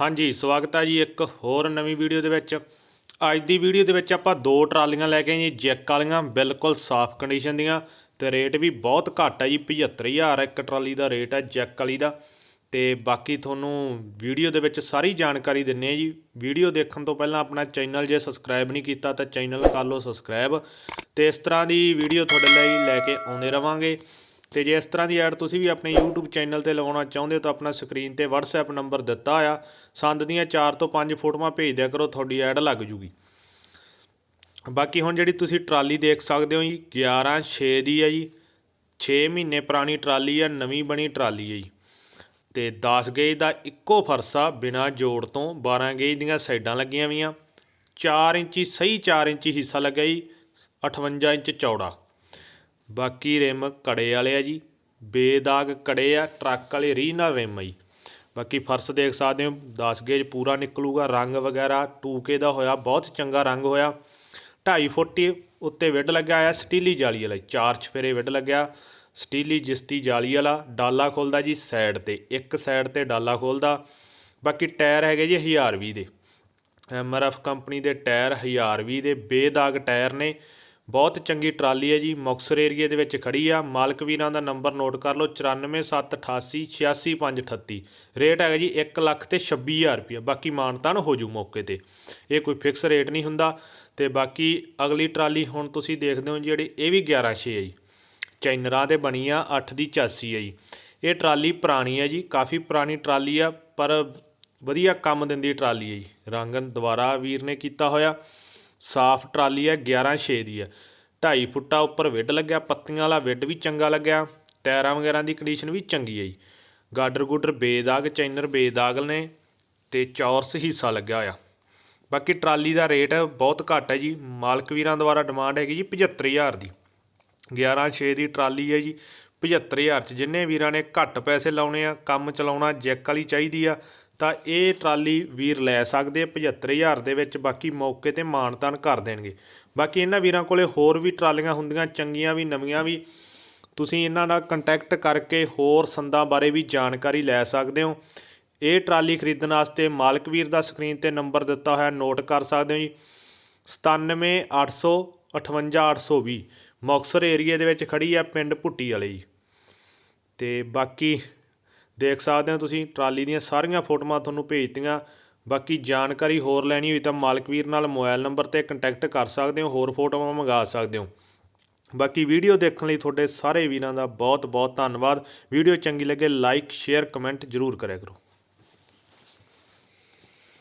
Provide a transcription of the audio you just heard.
ਹਾਂਜੀ, ਸਵਾਗਤ ਹੈ ਜੀ ਇੱਕ ਹੋਰ ਨਵੀਂ ਵੀਡੀਓ ਦੇ ਵਿੱਚ। ਅੱਜ ਦੀ ਵੀਡੀਓ ਦੇ ਵਿੱਚ ਆਪਾਂ ਦੋ ਟਰਾਲੀਆਂ ਲੈ ਕੇ ਆਏ ਜੀ, ਜੈਕ ਵਾਲੀਆਂ, ਬਿਲਕੁਲ ਸਾਫ਼ ਕੰਡੀਸ਼ਨ ਦੀਆਂ ਤੇ ਰੇਟ ਵੀ ਬਹੁਤ ਘੱਟ ਹੈ ਜੀ 75000 ਇੱਕ ਟਰਾਲੀ ਦਾ ਰੇਟ ਹੈ ਜੈਕ ਵਾਲੀ ਦਾ। ਤੇ ਬਾਕੀ ਤੁਹਾਨੂੰ ਵੀਡੀਓ ਦੇ ਵਿੱਚ ਸਾਰੀ ਜਾਣਕਾਰੀ ਦਿੰਨੇ ਆ ਜੀ। ਵੀਡੀਓ ਦੇਖਣ ਤੋਂ ਪਹਿਲਾਂ ਆਪਣਾ ਚੈਨਲ ਜੇ ਸਬਸਕ੍ਰਾਈਬ ਨਹੀਂ ਕੀਤਾ ਤਾਂ ਚੈਨਲ ਕਰ ਲਓ ਸਬਸਕ੍ਰਾਈਬ ਤੇ ਇਸ ਤਰ੍ਹਾਂ ਦੀ ਵੀਡੀਓ ਤੁਹਾਡੇ ਲਈ ਲੈ ਕੇ ਆਉਂਦੇ ਰਵਾਂਗੇ। ਤੇ ਜੇ ਇਸ ਤਰ੍ਹਾਂ ਦੀ ਐਡ ਤੁਸੀਂ ਵੀ ਆਪਣੇ YouTube ਚੈਨਲ ਤੇ ਲਗਾਉਣਾ ਚਾਹੁੰਦੇ ਹੋ ਤਾਂ ਆਪਣਾ ਸਕਰੀਨ ਤੇ WhatsApp ਨੰਬਰ ਦਿੱਤਾ ਆ। ਸੰਦ ਦੀਆਂ 4 ਤੋਂ 5 ਫੋਟੋਆਂ ਭੇਜ ਦਿਆ ਕਰੋ, ਤੁਹਾਡੀ ਐਡ ਲੱਗ ਜੂਗੀ। ਬਾਕੀ ਹੁਣ ਜਿਹੜੀ ਤੁਸੀਂ ਟਰਾਲੀ ਦੇਖ ਸਕਦੇ ਹੋ ਜੀ 11 6 ਦੀ ਹੈ ਜੀ। 6 ਮਹੀਨੇ ਪੁਰਾਣੀ ਟਰਾਲੀ ਆ, ਨਵੀਂ ਬਣੀ ਟਰਾਲੀ ਹੈ ਜੀ। ਤੇ 10 ਗੇਜ ਦਾ ਇੱਕੋ ਫਰਸਾ ਬਿਨਾ ਜੋੜ ਤੋਂ 12 ਗੇਜ ਦੀਆਂ ਸਾਈਡਾਂ ਲੱਗੀਆਂ ਵੀਆਂ 4 ਇੰਚੀ, ਸਹੀ 4 ਇੰਚੀ ਹਿੱਸਾ ਲੱਗਾ ਜੀ 58 ਇੰਚ ਚੌੜਾ। ਬਾਕੀ ਰਿਮ ਕੜੇ ਵਾਲੇ ਆ ਜੀ। ਬੇਦਾਗ ਕੜੇ ਆ, ਟਰੱਕ ਵਾਲੇ ਰੀਜਨਲ ਰਿਮ ਆ ਜੀ। ਬਾਕੀ ਫਰਸ਼ ਦੇਖ ਸਕਦੇ ਹੋ 10 ਗੇਜ ਪੂਰਾ ਨਿਕਲੂਗਾ, ਰੰਗ ਵਗੈਰਾ ਟੂਕੇ ਦਾ ਹੋਇਆ, ਬਹੁਤ ਚੰਗਾ ਰੰਗ ਹੋਇਆ। 2.5 ਫੁੱਟ ਹੀ ਉੱਤੇ ਵਿੱਡ ਲੱਗਿਆ ਆ ਸਟੀਲੀ ਜਾਲੀ ਵਾਲਾ ਚਾਰ ਛਫੇਰੇ ਵਿੱਡ ਲੱਗਿਆ। ਸਟੀਲੀ ਜਿਸਤੀ ਜਾਲੀ ਵਾਲਾ, ਡਾਲਾ ਖੋਲਦਾ ਜੀ ਸਾਈਡ ਤੇ, ਇੱਕ ਸਾਈਡ ਤੇ ਡਾਲਾ ਖੋਲਦਾ। ਬਾਕੀ ਟਾਇਰ ਹੈਗੇ ਜੀ 1020 ਦੇ। ਐਮਆਰਐਫ ਕੰਪਨੀ ਦੇ ਟਾਇਰ 1020 ਦੇ, ਬੇਦਾਗ ਟਾਇਰ ਨੇ। ਬਹੁਤ ਚੰਗੀ ਟਰਾਲੀ ਹੈ ਜੀ, ਮੁਕਤਸਰ ਏਰੀਏ ਦੇ ਵਿੱਚ ਖੜੀ ਆ। ਮਾਲਕ ਵੀਰਾਂ ਦਾ ਨੰਬਰ ਨੋਟ ਕਰ ਲਓ 9478886538 ਰੇਟ ਹੈਗਾ ਜੀ 1 ਲੱਖ ਤੇ 26000 ਰੁਪਏ ਬਾਕੀ ਮਾਨਤਾਨ ਹੋ ਜੂ ਮੌਕੇ ਤੇ। ਇਹ ਕੋਈ ਫਿਕਸ ਰੇਟ ਨਹੀਂ ਹੁੰਦਾ। ਤੇ ਬਾਕੀ ਅਗਲੀ ਟਰਾਲੀ ਹੁਣ ਤੁਸੀਂ ਦੇਖਦੇ ਹੋ ਜਿਹੜੀ, ਇਹ ਵੀ 11.6 ਹੈ ਜੀ। ਚੈਨਰਾਂ ਤੇ ਬਣੀ ਆ 8 ਦੀ ਚਾਸੀ ਹੈ ਜੀ। ਇਹ ਟਰਾਲੀ ਪੁਰਾਣੀ ਹੈ ਜੀ, ਕਾਫੀ ਪੁਰਾਣੀ ਟਰਾਲੀ ਆ, ਪਰ ਵਧੀਆ ਕੰਮ ਦਿੰਦੀ ਟਰਾਲੀ ਹੈ ਜੀ। ਰੰਗ ਦੁਬਾਰਾ ਵੀਰ ਨੇ ਕੀਤਾ ਹੋਇਆ। ਸਾਫ਼ ਟਰਾਲੀ ਹੈ 11.6 ਦੀ ਹੈ। 2.5 ਫੁੱਟਾ ਉੱਪਰ ਵਿੱਡ ਲੱਗਿਆ, ਪੱਤੀਆਂ ਵਾਲਾ ਵਿੱਡ ਵੀ ਚੰਗਾ ਲੱਗਿਆ। ਟਾਇਰਾਂ ਵਗੈਰਾ ਦੀ ਕੰਡੀਸ਼ਨ ਵੀ ਚੰਗੀ ਹੈ ਜੀ। ਗਾਡਰ ਗੁਡਰ ਬੇਦਾਗ, ਚੈਨਰ ਬੇਦਾਗ ਨੇ ਤੇ ਚੌਰਸ ਹਿੱਸਾ ਲੱਗਿਆ ਹੋਇਆ। ਬਾਕੀ ਟਰਾਲੀ ਦਾ ਰੇਟ ਬਹੁਤ ਘੱਟ ਹੈ ਜੀ। ਮਾਲਕ ਵੀਰਾਂ ਦੁਆਰਾ ਡਿਮਾਂਡ ਹੈਗੀ ਜੀ 75000 ਦੀ। 11.6 ਦੀ ਟਰਾਲੀ ਹੈ ਜੀ। 75000 ਚ ਜਿੰਨੇ ਵੀਰਾਂ ਨੇ ਘੱਟ ਪੈਸੇ ਲਾਉਣੇ ਆ, ਕੰਮ ਚਲਾਉਣਾ, ਜੈਕ ਵਾਲੀ ਚਾਹੀਦੀ ਆ ਤਾਂ ਇਹ ਟਰਾਲੀ ਵੀਰ ਲੈ ਸਕਦੇ ਆ 75000 ਦੇ ਵਿੱਚ, ਬਾਕੀ ਮੌਕੇ ਤੇ ਮਾਨਤਾਨ ਕਰ ਦੇਣਗੇ। ਬਾਕੀ ਇਹਨਾਂ ਵੀਰਾਂ ਕੋਲੇ ਹੋਰ ਵੀ ਟਰਾਲੀਆਂ ਹੁੰਦੀਆਂ, ਚੰਗੀਆਂ ਵੀ, ਨਵੀਆਂ ਵੀ। ਤੁਸੀਂ ਇਹਨਾਂ ਨਾਲ ਕੰਟੈਕਟ ਕਰਕੇ ਹੋਰ ਸੰਦਾਂ ਬਾਰੇ ਵੀ ਜਾਣਕਾਰੀ ਲੈ ਸਕਦੇ ਹੋ। ਇਹ ਟਰਾਲੀ ਖਰੀਦਣ ਵਾਸਤੇ ਮਾਲਕ ਵੀਰ ਦਾ ਸਕਰੀਨ ਤੇ ਨੰਬਰ ਦਿੱਤਾ ਹੋਇਆ, ਨੋਟ ਕਰ ਸਕਦੇ ਹੋ ਜੀ। 9780588820 ਮੁਕਤਸਰ ਏਰੀਏ ਦੇ ਵਿੱਚ ਖੜੀ ਆ ਪਿੰਡ ਭੁੱਟੀ ਵਾਲੇ ਜੀ। ਤੇ ਬਾਕੀ ਦੇਖ ਸਕਦੇ ਹੋ ਤੁਸੀਂ, ਟਰਾਲੀ ਦੀਆਂ ਸਾਰੀਆਂ ਫੋਟੋਆਂ ਤੁਹਾਨੂੰ ਭੇਜਤੀਆਂ। ਬਾਕੀ ਜਾਣਕਾਰੀ ਹੋਰ ਲੈਣੀ ਹੋਈ ਤਾਂ ਮਾਲਕ ਵੀਰ ਨਾਲ ਮੋਬਾਈਲ ਨੰਬਰ ਤੇ ਕੰਟੈਕਟ ਕਰ ਸਕਦੇ ਹੋ, ਹੋਰ ਫੋਟੋਆਂ ਮੰਗਾ ਸਕਦੇ ਹੋ। ਬਾਕੀ ਵੀਡੀਓ ਦੇਖਣ ਲਈ ਤੁਹਾਡੇ ਸਾਰੇ ਵੀਰਾਂ ਦਾ ਬਹੁਤ ਬਹੁਤ ਧੰਨਵਾਦ। ਵੀਡੀਓ ਚੰਗੀ ਲੱਗੇ ਲਾਈਕ, ਸ਼ੇਅਰ, ਕਮੈਂਟ ਜ਼ਰੂਰ ਕਰਿਆ ਕਰੋ।